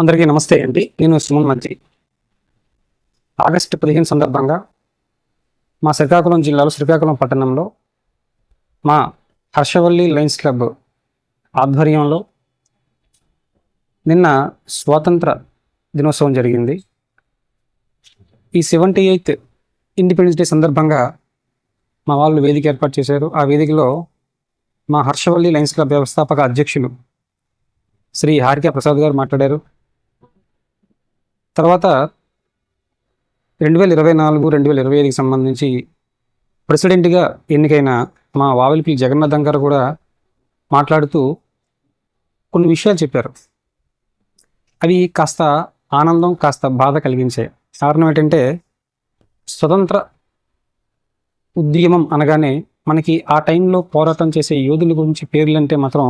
అందరికీ నమస్తే అండి. నేను సుమన్ మంచి. ఆగస్టు పదిహేను సందర్భంగా మా శ్రీకాకుళం జిల్లాలో శ్రీకాకుళం పట్టణంలో మా హర్షవల్లి లయన్స్ క్లబ్ ఆధ్వర్యంలో నిన్న స్వాతంత్ర దినోత్సవం జరిగింది. ఈ సెవెంటీ ఎయిత్ ఇండిపెండెన్స్ డే సందర్భంగా మా వాళ్ళు వేదిక ఏర్పాటు చేశారు. ఆ వేదికలో మా హర్షవల్లి లయన్స్ క్లబ్ వ్యవస్థాపక అధ్యక్షులు శ్రీ హారిక ప్రసాద్ గారు మాట్లాడారు. తర్వాత రెండు వేల ఇరవై నాలుగు రెండు వేల ఇరవై ఐదుకి సంబంధించి ప్రెసిడెంట్గా ఎన్నికైన మా వావిలిపి జగన్నాథం గారు కూడా మాట్లాడుతూ కొన్ని విషయాలు చెప్పారు. అవి కాస్త ఆనందం కాస్త బాధ కలిగించాయి. కారణం ఏంటంటే స్వతంత్ర ఉద్యమం అనగానే మనకి ఆ టైంలో పోరాటం చేసే యోధుల గురించి పేర్లు అంటే మాత్రం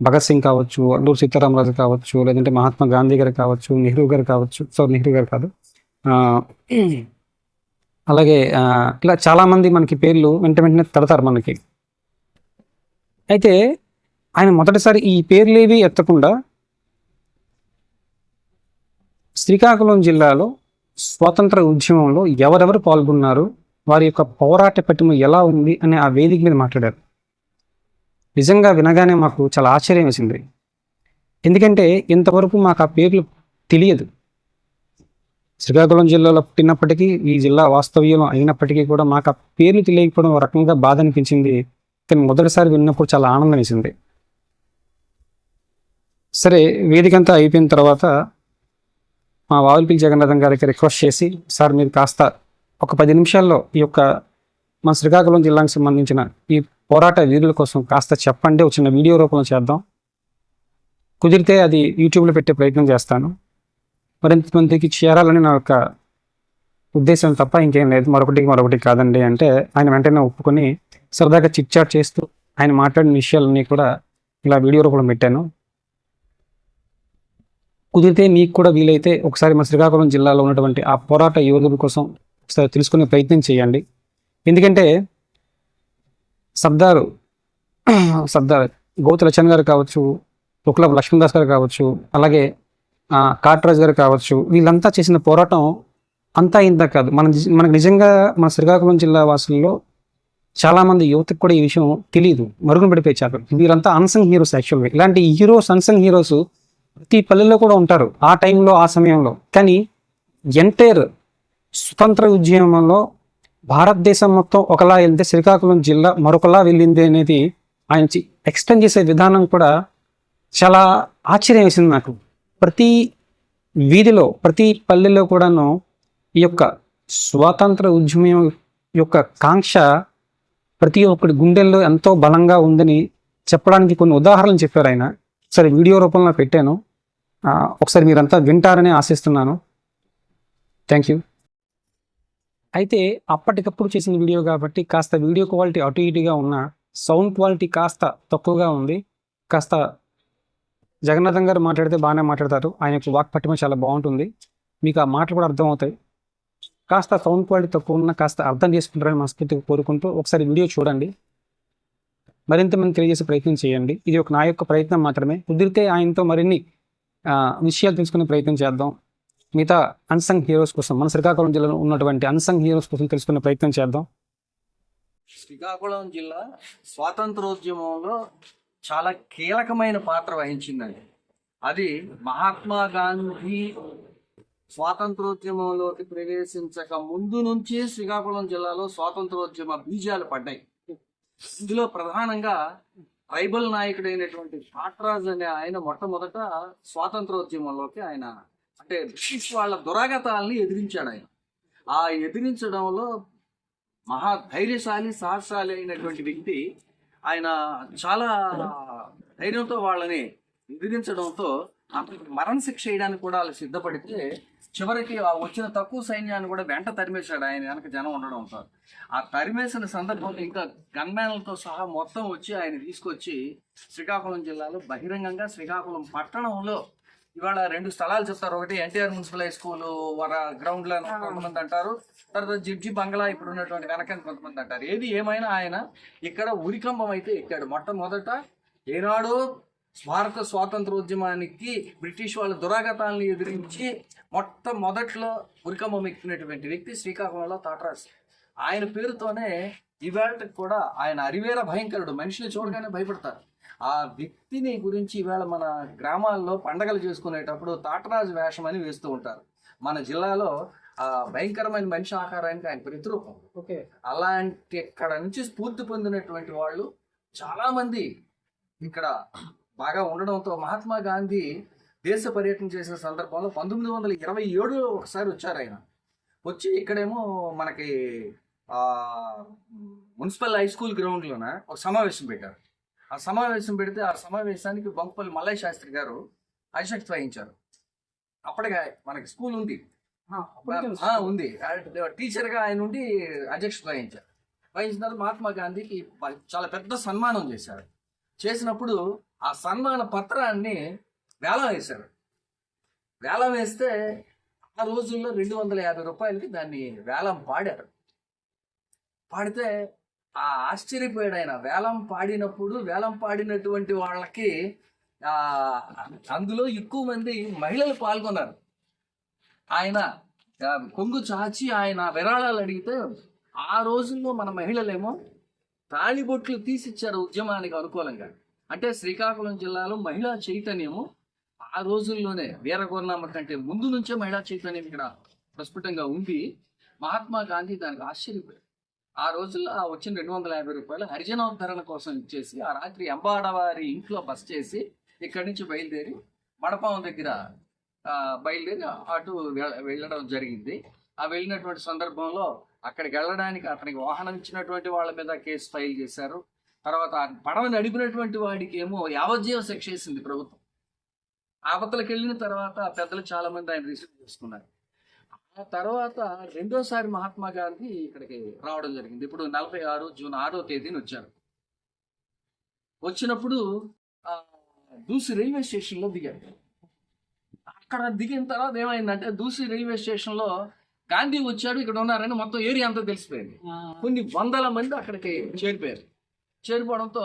భగత్ సింగ్ కావచ్చు అల్లూరు సీతారామరాజు కావచ్చు లేదంటే మహాత్మా గాంధీ గారు కావచ్చు నెహ్రూ గారు కావచ్చు సో నెహ్రూ గారు కాదు. అలాగే ఇలా చాలామంది మనకి పేర్లు వెంట వెంటనే తడతారు మనకి. అయితే ఆయన మొదటిసారి ఈ పేర్లేవి ఎత్తకుండా శ్రీకాకుళం జిల్లాలో స్వాతంత్ర ఉద్యమంలో ఎవరెవరు పాల్గొన్నారు వారి యొక్క పోరాట పటిమ ఎలా ఉంది అని ఆ వేదిక మీద మాట్లాడారు. నిజంగా వినగానే మాకు చాలా ఆశ్చర్యం వేసింది. ఎందుకంటే ఇంతవరకు మాకు ఆ పేర్లు తెలియదు. శ్రీకాకుళం జిల్లాలో పుట్టినప్పటికీ ఈ జిల్లా వాస్తవ్యం అయినప్పటికీ కూడా మాకు ఆ పేర్లు తెలియకపోవడం ఒక రకంగా బాధ అనిపించింది. కానీ మొదటిసారి విన్నప్పుడు చాలా ఆనందం వేసింది. సరే వేదిక అంతా అయిపోయిన తర్వాత మా వావులపల్లి జగన్నాథం గారికి రిక్వెస్ట్ చేసి సార్ మీరు కాస్త ఒక పది నిమిషాల్లో ఈ యొక్క మన శ్రీకాకుళం జిల్లాకు సంబంధించిన ఈ పోరాట వీరుల కోసం కాస్త చెప్పండి ఒక చిన్న వీడియో రూపంలో చేద్దాం. కుదిరితే అది యూట్యూబ్లో పెట్టే ప్రయత్నం చేస్తాను. మరింత మందికి చేరాలని నా యొక్క ఉద్దేశం తప్ప ఇంకేం లేదు. మరొకటి మరొకటి కాదండి అంటే ఆయన వెంటనే ఒప్పుకొని సరదాగా చిట్ చాట్ చేస్తూ ఆయన మాట్లాడిన విషయాలన్నీ కూడా ఇలా వీడియో రూపంలో పెట్టాను. కుదిరితే మీకు కూడా వీలైతే ఒకసారి మన శ్రీకాకుళం జిల్లాలో ఉన్నటువంటి ఆ పోరాట యోధుల కోసం ఒకసారి తెలుసుకునే ప్రయత్నం చేయండి. ఎందుకంటే సర్దారు సర్దార్ గౌతు లచ్చన్ గారు కావచ్చు తుక్లబ్ లక్ష్మణదాస్ గారు కావచ్చు అలాగే కాట్రాజ్ గారు కావచ్చు వీళ్ళంతా చేసిన పోరాటం అంతా ఇంత కాదు. మన మనకు నిజంగా మన శ్రీకాకుళం జిల్లా వాసుల్లో చాలామంది యువతకు కూడా ఈ విషయం తెలియదు మరుగున పడిపోయి చాలు వీరంతా అన్సంగ్ హీరోస్ యాక్చువల్గా ఇలాంటి హీరోస్ అన్సంగ్ హీరోస్ ప్రతి పల్లెల్లో కూడా ఉంటారు. ఆ టైంలో ఆ సమయంలో. కానీ ఎంటైర్ స్వతంత్ర ఉద్యమంలో భారతదేశం మొత్తం ఒకలా వెళ్తే శ్రీకాకుళం జిల్లా మరొకలా వెళ్ళింది అనేది ఆయన ఎక్స్ప్లెయిన్ చేసే విధానం కూడా చాలా ఆశ్చర్యం వేసింది నాకు. ప్రతి వీధిలో ప్రతి పల్లెలో కూడాను ఈ యొక్క స్వాతంత్ర ఉద్యమం యొక్క కాంక్ష ప్రతి ఒక్కటి గుండెల్లో ఎంతో బలంగా ఉందని చెప్పడానికి కొన్ని ఉదాహరణలు చెప్పారు ఆయన. సరే వీడియో రూపంలో పెట్టాను. ఒకసారి మీరంతా వింటారని ఆశిస్తున్నాను. Thank you. అయితే అప్పటికప్పుడు చేసిన వీడియో కాబట్టి కాస్త వీడియో క్వాలిటీ అటు ఇటుగా ఉన్న సౌండ్ క్వాలిటీ కాస్త తక్కువగా ఉంది. కాస్త జగన్నాథం గారు మాట్లాడితే బాగానే మాట్లాడతారు. ఆయన యొక్క వాక్ పట్టిమ చాలా బాగుంటుంది. మీకు ఆ మాటలు కూడా అర్థమవుతాయి. కాస్త సౌండ్ క్వాలిటీ తక్కువ ఉన్న కాస్త అర్థం చేసుకుంటారని మనస్ఫూర్తిగా కోరుకుంటూ ఒకసారి వీడియో చూడండి. మరింత మంది తెలియజేసే ప్రయత్నం చేయండి. ఇది ఒక నా యొక్క ప్రయత్నం మాత్రమే. కుదిరితే ఆయనతో మరిన్ని విషయాలు తెలుసుకునే ప్రయత్నం చేద్దాం. మిగతా అన్సంగ్ హీరోస్ కోసం మన శ్రీకాకుళం జిల్లాలో ఉన్నటువంటి అన్సంగ్ హీరోస్ కోసం తెలుసుకునే ప్రయత్నం చేద్దాం. శ్రీకాకుళం జిల్లా స్వాతంత్రోద్యమంలో చాలా కీలకమైన పాత్ర వహించిందండి. అది మహాత్మా గాంధీ స్వాతంత్రోద్యమంలోకి ప్రవేశించక ముందు నుంచి శ్రీకాకుళం జిల్లాలో స్వాతంత్రోద్యమ బీజాలు పడ్డాయి. ఇందులో ప్రధానంగా ట్రైబల్ నాయకుడైనటువంటి కాట్రాజ్ అనే ఆయన మొట్టమొదట స్వాతంత్రోద్యమంలోకి ఆయన అంటే బ్రిటిష్ వాళ్ళ దురాగతాలని ఎదిరించాడు ఆయన. ఆ ఎదిరించడంలో మహా ధైర్యశాలి సాహసాలి అయినటువంటి వ్యక్తి ఆయన చాలా ధైర్యంతో వాళ్ళని ఎదిరించడంతో అతనికి మరణ శిక్ష చేయడానికి కూడా వాళ్ళు సిద్ధపడితే చివరికి వచ్చిన తక్కువ సైన్యాన్ని కూడా వెంట తరిమేశాడు. ఆయన వెనక జనం ఉండడంతో ఆ తరిమేసిన సందర్భంలో ఇంకా గన్మ్యాన్లతో సహా మొత్తం వచ్చి ఆయన తీసుకొచ్చి శ్రీకాకుళం జిల్లాలో బహిరంగంగా శ్రీకాకుళం పట్టణంలో ఇవాళ రెండు స్థలాలు చెప్తారు. ఒకటి ఎన్టీఆర్ మున్సిపల్ హై స్కూల్ వర గ్రౌండ్లో కొంతమంది అంటారు. తర్వాత జిడ్జి బంగ్లా ఇప్పుడు ఉన్నటువంటి వెనకని కొంతమంది అంటారు. ఏది ఏమైనా ఆయన ఇక్కడ ఉరికంబం అయితే ఎక్కాడు. మొట్టమొదట ఏనాడో భారత స్వాతంత్రోద్యమానికి బ్రిటిష్ వాళ్ళ దురాగతాలను ఎదిరించి మొట్టమొదట్లో ఉరికమ్మ ఎక్కినటువంటి వ్యక్తి శ్రీకాకుళంలో తాటరాజు. ఆయన పేరుతోనే ఇవాళ కూడా ఆయన అరివేర భయంకరుడు. మనుషులు చూడగానే భయపడతారు. ఆ వ్యక్తిని గురించి ఇవాళ మన గ్రామాల్లో పండగలు చేసుకునేటప్పుడు తాటరాజు వేషం అని వేస్తూ ఉంటారు. మన జిల్లాలో ఆ భయంకరమైన మనిషి ఆకారానికి ఆయన ప్రతిరూపం. ఓకే. అలాంటి ఇక్కడ నుంచి స్ఫూర్తి పొందినటువంటి వాళ్ళు చాలా మంది ఇక్కడ బాగా ఉండడంతో మహాత్మా గాంధీ దేశ పర్యటన చేసిన సందర్భంలో పంతొమ్మిది వందల ఇరవై ఏడు ఒకసారి వచ్చారు ఆయన. వచ్చి ఇక్కడేమో మనకి మున్సిపల్ హై స్కూల్ గ్రౌండ్లోన? ఒక సమావేశం పెట్టారు. ఆ సమావేశం పెడితే ఆ సమావేశానికి బంకుపల్లి మల్లయ్య శాస్త్రి గారు అధ్యక్షత వహించారు. అప్పటికే మనకి స్కూల్ ఉంది. ఉంది. టీచర్గా ఆయన ఉండి అధ్యక్షత వహించారు. వహించిన తర్వాత మహాత్మా గాంధీకి చాలా పెద్ద సన్మానం చేశారు. చేసినప్పుడు ఆ సన్మాన పత్రాన్ని వేలం వేశారు. వేలం వేస్తే ఆ రోజుల్లో రెండు వందల యాభై రూపాయలకి దాన్ని వేలం పాడారు. పాడితే ఆ ఆశ్చర్యపోయాడు ఆయన వేలం పాడినప్పుడు వేలం పాడినటువంటి వాళ్ళకి ఆ అందులో ఎక్కువ మంది మహిళలు పాల్గొన్నారు. ఆయన కొంగు చాచి ఆయన విరాళాలు అడిగితే ఆ రోజుల్లో మన మహిళలేమో తాళిబొట్లు తీసిచ్చారు ఉద్యమానికి అనుకూలంగా. అంటే శ్రీకాకుళం జిల్లాలో మహిళా చైతన్యము ఆ రోజుల్లోనే వీరగోర్నామ కంటే ముందు నుంచే మహిళా చైతన్యం ఇక్కడ ప్రస్ఫుటంగా ఉంది. మహాత్మా గాంధీ దానికి ఆశ్చర్యపోయాడు ఆ రోజుల్లో ఆ వచ్చిన రెండు వందల యాభై రూపాయలు హరిజనోద్ధరణ కోసం ఇచ్చేసి ఆ రాత్రి ఎంబాడవారి ఇంట్లో బస్ చేసి ఇక్కడి నుంచి బయలుదేరి మడపాం దగ్గర బయలుదేరి అటు వెళ్ళడం జరిగింది. ఆ వెళ్ళినటువంటి సందర్భంలో అక్కడికి వెళ్ళడానికి అతనికి వాహనం ఇచ్చినటువంటి వాళ్ళ మీద కేసు ఫైల్ చేశారు. తర్వాత పడవ నడిపినటువంటి వాడికి ఏమో యావజ్జీవ శిక్ష వేసింది ప్రభుత్వం. ఆపతలకు వెళ్ళిన తర్వాత పెద్దలు చాలామంది ఆయన రిసీవ్ చేసుకున్నారు. ఆ తర్వాత రెండోసారి మహాత్మా గాంధీ ఇక్కడికి రావడం జరిగింది. ఇప్పుడు నలభై ఆరు జూన్ ఆరో తేదీన వచ్చారు. వచ్చినప్పుడు ఆ, దూసి రైల్వే స్టేషన్లో దిగారు. అక్కడ దిగిన తర్వాత ఏమైందంటే దూసి రైల్వే స్టేషన్లో గాంధీ వచ్చాడు ఇక్కడ ఉన్నారని మొత్తం ఏరియా అంతా తెలిసిపోయింది. కొన్ని వందల మంది అక్కడికి చేరిపోయారు. చేరిపోవడంతో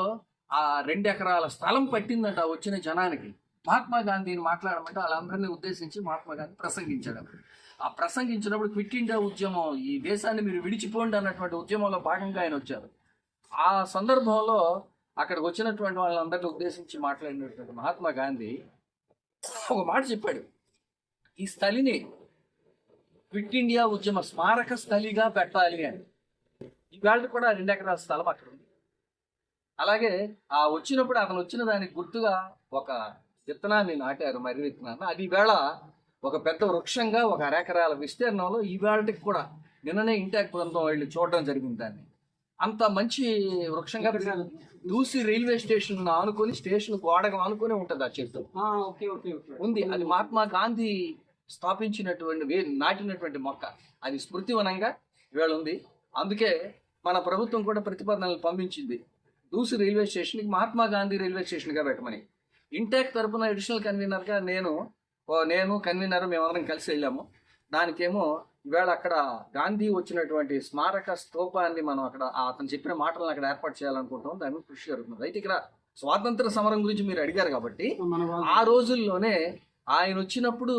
ఆ రెండు ఎకరాల స్థలం పట్టిందట వచ్చిన జనానికి. మహాత్మా గాంధీని మాట్లాడమంటే వాళ్ళందరినీ ఉద్దేశించి మహాత్మా గాంధీ ప్రసంగించాడు ఆ ప్రసంగించినప్పుడు క్విట్ ఇండియా ఉద్యమం ఈ దేశాన్ని మీరు విడిచిపోండి అన్నటువంటి ఉద్యమంలో భాగంగా ఆయన వచ్చారు. ఆ సందర్భంలో అక్కడికి వచ్చినటువంటి వాళ్ళందరినీ ఉద్దేశించి మాట్లాడినటువంటి మహాత్మా గాంధీ ఒక మాట చెప్పాడు. ఈ స్థలిని క్విట్ ఇండియా ఉద్యమ స్మారక స్థలిగా పెట్టాలి అని. ఈవేళ కూడా రెండు ఎకరాల స్థలం అక్కడ ఉంది. అలాగే ఆ వచ్చినప్పుడు అతను వచ్చిన దానికి గుర్తుగా ఒక విత్తనాన్ని నాటారు మర్రి విత్తనాన్ని. అది ఈవేళ ఒక పెద్ద వృక్షంగా ఒక అరెకరాల విస్తీర్ణంలో ఈవేళకి కూడా నిన్ననే ఇంటాక్ బృందం వెళ్ళి చూడడం జరిగింది దాన్ని. అంత మంచి వృక్షంగా. దూసి రైల్వే స్టేషన్ ఆనుకొని స్టేషన్ గోడకు ఆనుకొని ఉంటుంది ఆ చెట్టు. Okay okay okay. ఉంది. అది మహాత్మా గాంధీ స్థాపించినటువంటి నాటినటువంటి మొక్క. అది స్మృతివనంగా ఇవాళ ఉంది. అందుకే మన ప్రభుత్వం కూడా ప్రతిపాదనలు పంపించింది. దూసి రైల్వే స్టేషన్కి మహాత్మా గాంధీ రైల్వే స్టేషన్గా పెట్టమని. ఇంటాక్ తరపున అడిషనల్ కన్వీనర్గా నేను నేను కన్వీనర్ మేమందరం కలిసి వెళ్ళాము. దానికేమో ఇవాళ అక్కడ గాంధీ వచ్చినటువంటి స్మారక స్తూపాన్ని మనం అక్కడ అతను చెప్పిన మాటలను అక్కడ ఏర్పాటు చేయాలనుకుంటాం దాని మీద కృషి జరుగుతుంది. అయితే ఇక్కడ స్వాతంత్ర సమరం గురించి మీరు అడిగారు కాబట్టి ఆ రోజుల్లోనే ఆయన వచ్చినప్పుడు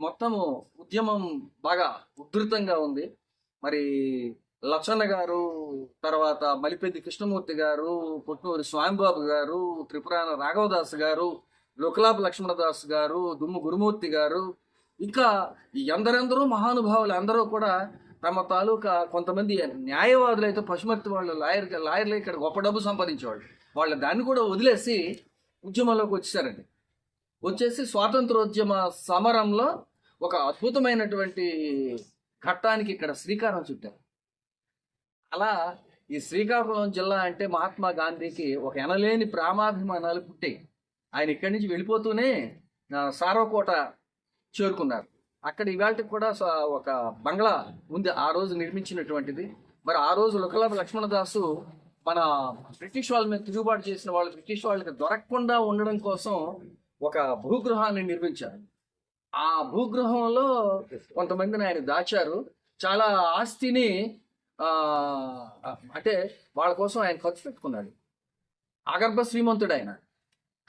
మొత్తము ఉద్యమం బాగా ఉధృతంగా ఉంది. మరి లచ్చన్న గారు తర్వాత మలిపెద్ది కృష్ణమూర్తి గారు పుట్నూరి స్వామిబాబు గారు త్రిపురాణ రాఘవదాస్ గారు లోకలాభ లక్ష్మణదాస్ గారు దుమ్ము గురుమూర్తి గారు ఇంకా ఈ ఎందరెందరో మహానుభావులు అందరూ కూడా తమ తాలూకా కొంతమంది న్యాయవాదులు అయితే పశుమర్తి వాళ్ళు లాయర్ లాయర్లు ఇక్కడ గొప్ప డబ్బు సంపాదించేవాళ్ళు. వాళ్ళు దాన్ని కూడా వదిలేసి ఉద్యమంలోకి వచ్చేసారండి. వచ్చేసి స్వాతంత్రోద్యమ సమరంలో ఒక అద్భుతమైనటువంటి ఘట్టానికి ఇక్కడ శ్రీకారం చుట్టారు. అలా ఈ శ్రీకాకుళం జిల్లా అంటే మహాత్మా గాంధీకి ఒక ఎనలేని ప్రామాభిమానాలు పుట్టాయి. ఆయన ఇక్కడి నుంచి వెళ్ళిపోతూనే సారోకోట సారవకోట చేరుకున్నారు. అక్కడ ఇవాళకి కూడా స- ఒక బంగ్లా ఉంది ఆ రోజు నిర్మించినటువంటిది. మరి ఆ రోజు లుకలాప లక్ష్మణదాసు మన బ్రిటిష్ వాళ్ళ మీద తిరుగుబాటు చేసిన వాళ్ళు బ్రిటిష్ వాళ్ళకి దొరకకుండా ఉండడం కోసం ఒక భూగృహాన్ని నిర్మించారు. ఆ భూగృహంలో కొంతమందిని ఆయన దాచారు. చాలా ఆస్తిని అంటే వాళ్ళ కోసం ఆయన ఖర్చు పెట్టుకున్నాడు. అగర్భ శ్రీమంతుడు ఆయన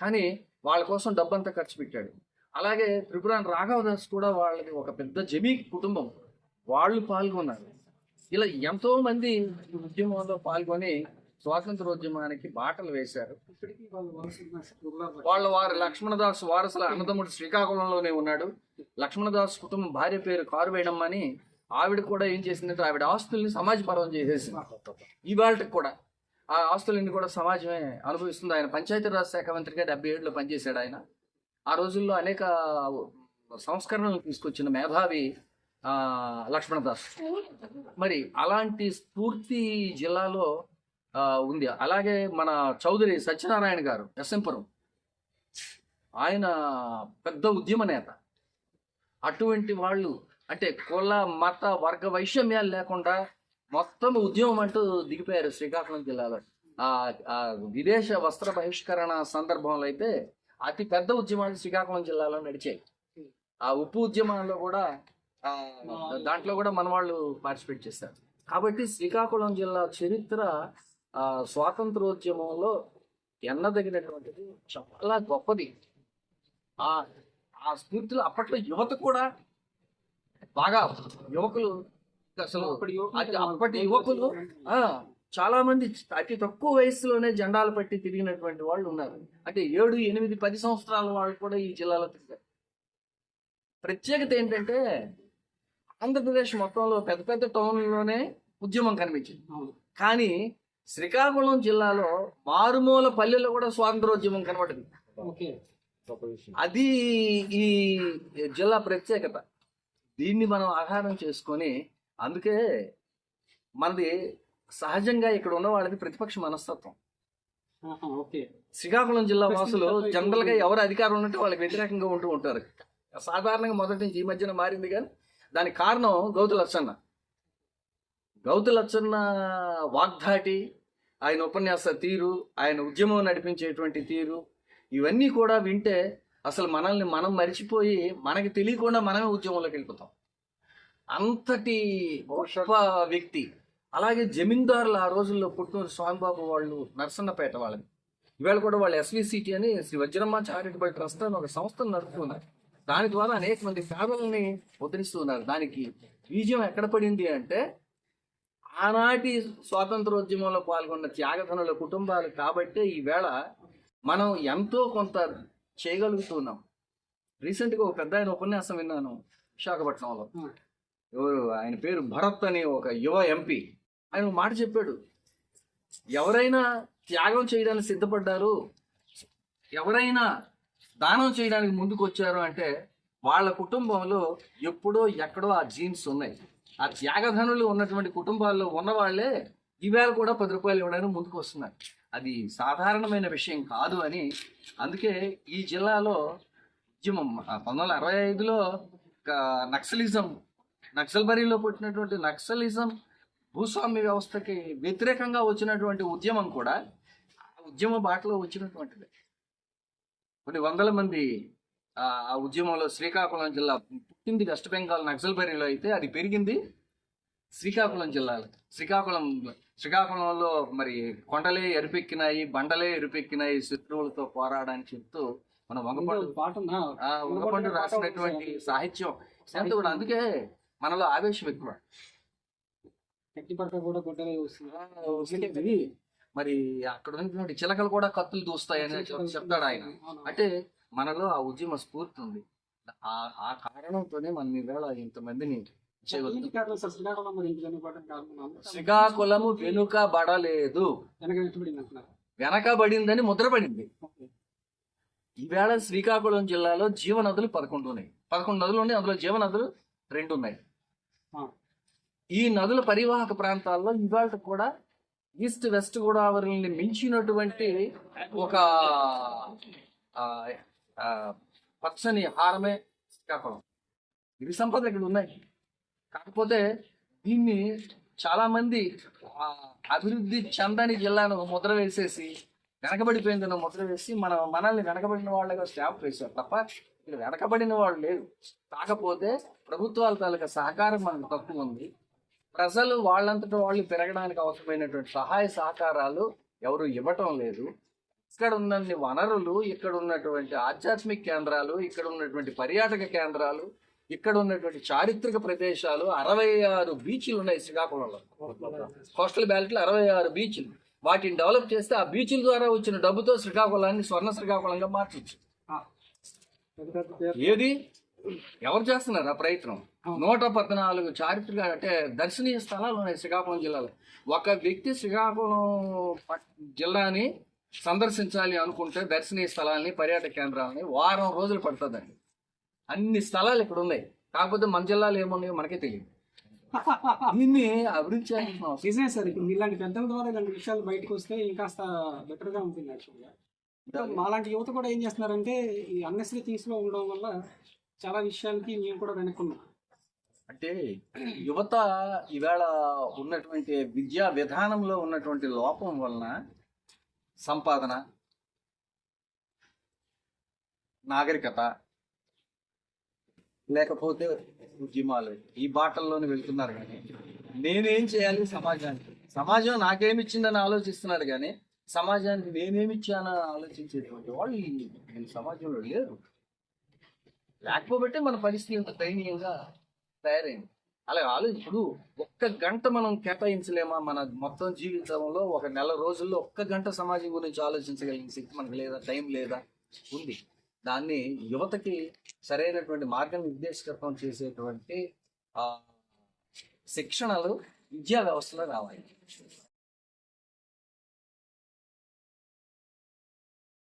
కానీ వాళ్ళ కోసం డబ్బంతా ఖర్చు పెట్టాడు. అలాగే త్రిపురాన్ రాఘవదాస్ కూడా వాళ్ళది ఒక పెద్ద జమీ కుటుంబం. వాళ్ళు పాల్గొన్నారు. ఇలా ఎంతో మంది ఉద్యమంలో పాల్గొని స్వాతంత్రోద్యమానికి బాటలు వేశారు. వాళ్ళ వారు లక్ష్మణదాస్ వారసుల అన్నదమ్ముడు శ్రీకాకుళంలోనే ఉన్నాడు. లక్ష్మణదాస్ కుటుంబం భార్య పేరు కారు వేయడం అని ఆవిడ కూడా ఏం చేసిందంటే ఆవిడ ఆస్తుల్ని సమాజపరం చేసేసింది. ఇవాళకి కూడా. ఆ ఆస్తులన్నీ కూడా సమాజమే అనుభవిస్తుంది. ఆయన పంచాయతీరాజ్ శాఖ మంత్రిగా డెబ్బై ఏడులో పనిచేశాడు ఆయన. ఆ రోజుల్లో అనేక సంస్కరణలు తీసుకొచ్చిన మేధావి ఆ, లక్ష్మణదాస్. మరి అలాంటి స్ఫూర్తి జిల్లాలో ఉంది. అలాగే మన చౌదరి సత్యనారాయణ గారు ఎస్ఎంపురం ఆయన పెద్ద ఉద్యమ నేత. అటువంటి వాళ్ళు అంటే కుల మత వర్గ వైషమ్యాలు లేకుండా మొత్తం ఉద్యమం అంటూ దిగిపోయారు శ్రీకాకుళం జిల్లాలో ఆ విదేశ వస్త్ర బహిష్కరణ సందర్భంలో అయితే అతి పెద్ద ఉద్యమాలు శ్రీకాకుళం జిల్లాలో నడిచాయి. ఆ ఉప్పు ఉద్యమంలో కూడా దాంట్లో కూడా మన వాళ్ళు పార్టిసిపేట్ చేశారు. కాబట్టి శ్రీకాకుళం జిల్లా చరిత్ర ఆ, స్వాతంత్రోద్యమంలో ఎన్నదగినటువంటిది చాలా గొప్పది. ఆ ఆ స్ఫూర్తిలో అప్పట్లో యువత కూడా బాగా యువకులు అసలు అప్పటి యువకులు ఆ చాలా మంది అతి తక్కువ వయసులోనే జెండాలు పట్టి తిరిగినటువంటి వాళ్ళు ఉన్నారు. అంటే ఏడు ఎనిమిది పది సంవత్సరాల వాళ్ళు కూడా ఈ జిల్లాలో తిరిగారు. ప్రత్యేకత ఏంటంటే ఆంధ్రప్రదేశ్ మొత్తంలో పెద్ద పెద్ద టౌన్లోనే ఉద్యమం కనిపించింది. కానీ శ్రీకాకుళం జిల్లాలో మారుమూల పల్లెల్లో కూడా స్వాతంత్రోద్యమం కనబడింది. ఓకే. అది ఈ జిల్లా ప్రత్యేకత. దీన్ని మనం ఆహారం చేసుకొని అందుకే మనది సహజంగా ఇక్కడ ఉన్న వాళ్ళది ప్రతిపక్ష మనస్తత్వం. ఓకే. శ్రీకాకుళం జిల్లా వాసులు జనరల్గా ఎవరు అధికారం ఉంటే వాళ్ళకి వ్యతిరేకంగా ఉంటూ ఉంటారు. సాధారణంగా మొదటి నుంచి ఈ మధ్యన మారింది కానీ దానికి కారణం గౌతు లచ్చన్న. గౌతు లచ్చన్న వాగ్ధాటి ఆయన ఉపన్యాస తీరు ఆయన ఉద్యమం నడిపించేటువంటి తీరు ఇవన్నీ కూడా వింటే అసలు మనల్ని మనం మరిచిపోయి మనకి తెలియకుండా మనమే ఉద్యమంలోకి వెళ్ళిపోతాం. అంతటి గొప్ప వ్యక్తి. అలాగే జమీందారులు ఆ రోజుల్లో పుట్టిన స్వామిబాబు వాళ్ళు నరసన్నపేట వాళ్ళని. ఇవాళ కూడా వాళ్ళు ఎస్విసిటి అని శ్రీ వజ్రమ్మ చారిటబుల్ ట్రస్ట్ అని ఒక సంస్థను నడుపుతున్నారు. దాని ద్వారా అనేక మంది పేదలని ఉద్ధరిస్తున్నారు. దానికి బీజం ఎక్కడ పడింది అంటే ఆనాటి స్వాతంత్రోద్యమంలో పాల్గొన్న త్యాగధనుల కుటుంబాలు కాబట్టే ఈవేళ మనం ఎంతో కొంత చేయగలుగుతున్నాం. రీసెంట్గా ఒక పెద్ద ఆయన ఉపన్యాసం విన్నాను విశాఖపట్నంలో. ఎవరు? ఆయన పేరు భరత్ అని ఒక యువ ఎంపీ ఆయన ఒక మాట చెప్పాడు. ఎవరైనా త్యాగం చేయడానికి సిద్ధపడ్డారు ఎవరైనా దానం చేయడానికి ముందుకు వచ్చారు అంటే వాళ్ళ కుటుంబంలో ఎప్పుడో ఎక్కడో ఆ జీన్స్ ఉన్నాయి. ఆ త్యాగధనులు ఉన్నటువంటి కుటుంబాల్లో ఉన్నవాళ్ళే ఈవేళ కూడా పది రూపాయలు ఇవ్వడానికి ముందుకు వస్తున్నారు అది సాధారణమైన విషయం కాదు అని అందుకే ఈ జిల్లాలో ఉద్యమం పంతొమ్మిది వందల అరవై ఐదులో నక్సలిజం నక్సల్బరీలో పుట్టినటువంటి నక్సలిజం భూస్వామ్య వ్యవస్థకి వ్యతిరేకంగా వచ్చినటువంటి ఉద్యమం కూడా ఆ ఉద్యమ బాటలో వచ్చినటువంటిది. కొన్ని వందల మంది ఆ ఉద్యమంలో శ్రీకాకుళం జిల్లా పుట్టింది వెస్ట్ బెంగాల్ నక్సల్బరీలో అయితే అది పెరిగింది శ్రీకాకుళం జిల్లాలో. శ్రీకాకుళం శ్రీకాకుళంలో మరి కొండలే ఎరుపెక్కినాయి బండలే ఎరుపెక్కినాయి శత్రువులతో పోరాడని చెప్తూ మన వంగపాడు వంగపండు రాసినటువంటి సాహిత్యం. ఎంత కూడా అందుకే మనలో ఆవేశం ఎక్కువ. కూడా మరి అక్కడ ఉన్నటువంటి చిలకలు కూడా కత్తులు దూస్తాయని చెప్తాడు ఆయన. అంటే మనలో ఆ ఉద్యమ స్ఫూర్తి ఉంది. ఆ ఆ కారణంతోనే మనం ఈవేళ ఇంతమందిని శ్రీకాకుళము వెనుకబడలేదు. వెనకబడిందని ముద్రపడింది. ఈవేళ శ్రీకాకుళం జిల్లాలో జీవనదులు పదకొండు ఉన్నాయి. పదకొండు నదులు ఉన్నాయి. అందులో జీవనదులు రెండు ఉన్నాయి. ఈ నదుల పరివాహక ప్రాంతాల్లో ఇవాళ కూడా ఈస్ట్ వెస్ట్ గోదావరిని మించినటువంటి ఒక పచ్చని హారమే శ్రీకాకుళం ఇది సంపద ఇక్కడ ఉన్నాయి. కాకపోతే దీన్ని చాలా మంది ఆ, అభివృద్ధి చెందని జిల్లాను ముద్ర వేసేసి వెనకబడిపోయిందని ముద్ర వేసి మన మనల్ని వెనకబడిన వాళ్ళగా స్టాంప్ వేశారు తప్ప ఇక్కడ వెనకబడిన వాళ్ళు లేరు. కాకపోతే ప్రభుత్వాల తాలూకా సహకారం మనకు తక్కువ ఉంది. ప్రజలు వాళ్ళంతటా వాళ్ళు పెరగడానికి అవసరమైనటువంటి సహాయ సహకారాలు ఎవరు ఇవ్వటం లేదు. ఇక్కడ ఉన్నన్ని వనరులు ఇక్కడ ఉన్నటువంటి ఆధ్యాత్మిక కేంద్రాలు ఇక్కడ ఉన్నటువంటి పర్యాటక కేంద్రాలు ఇక్కడ ఉన్నటువంటి చారిత్రక ప్రదేశాలు అరవై ఆరు బీచ్లు ఉన్నాయి శ్రీకాకుళంలో. కోస్టల్ బ్యాలెట్లు అరవై ఆరు బీచ్లు. వాటిని డెవలప్ చేస్తే ఆ బీచ్ల ద్వారా వచ్చిన డబ్బుతో శ్రీకాకుళాన్ని స్వర్ణ శ్రీకాకుళంగా మార్చొచ్చు. ఏది? ఎవరు చేస్తున్నారు ఆ ప్రయత్నం? నూట పద్నాలుగు చారిత్రక అంటే దర్శనీయ స్థలాలు ఉన్నాయి శ్రీకాకుళం జిల్లాలో. ఒక వ్యక్తి శ్రీకాకుళం జిల్లాని సందర్శించాలి అనుకుంటే దర్శనీయ స్థలాల్ని పర్యాటక కేంద్రాలని వారం రోజులు పడుతుందండి. అన్ని స్థలాలు ఇక్కడ ఉన్నాయి. కాకపోతే మన జిల్లాలో ఏమున్నాయో మనకే తెలియదు. దీన్ని అభివృద్ధి నిజమే సార్ ఇప్పుడు ఇలాంటి పెద్దల ద్వారా ఇలాంటి విషయాలు బయటకు వస్తే ఇంకాస్త బెటర్గా ఉంటుంది యాక్చువల్గా మాలాంటి యువత కూడా ఏం చేస్తున్నారంటే ఈ అన్నెసరీ థింగ్స్లో ఉండడం వల్ల చాలా విషయాలకి మేము కూడా వెనక్కున్నాం. అంటే యువత ఈవేళ ఉన్నటువంటి విద్యా విధానంలో ఉన్నటువంటి లోపం వలన సంపాదన నాగరికత లేకపోతే ఉద్యమాలు ఈ బాటల్లోనే వెళ్తున్నారు కానీ నేనేం చేయాలి సమాజానికి? సమాజం నాకేమిచ్చిందని ఆలోచిస్తున్నాడు కానీ సమాజానికి నేనేమిచ్చానని ఆలోచించేటువంటి వాళ్ళు ఈ- సమాజంలో లేరు. లేకపోబట్టే మన పరిస్థితి ఇంత దయనీయంగా తయారైంది. అలాగే ఆలోచి ఇప్పుడు ఒక్క గంట మనం కేటాయించలేమా? మన మొత్తం జీవితంలో ఒక నెల రోజుల్లో ఒక్క గంట సమాజం గురించి ఆలోచించగలిగిన శక్తి మనకు లేదా? టైం లేదా? ఉంది. దాన్ని యువతకి సరైనటువంటి మార్గం నిర్దేశకత్వం చేసేటువంటి శిక్షణలు విద్యా వ్యవస్థలో రావాలి.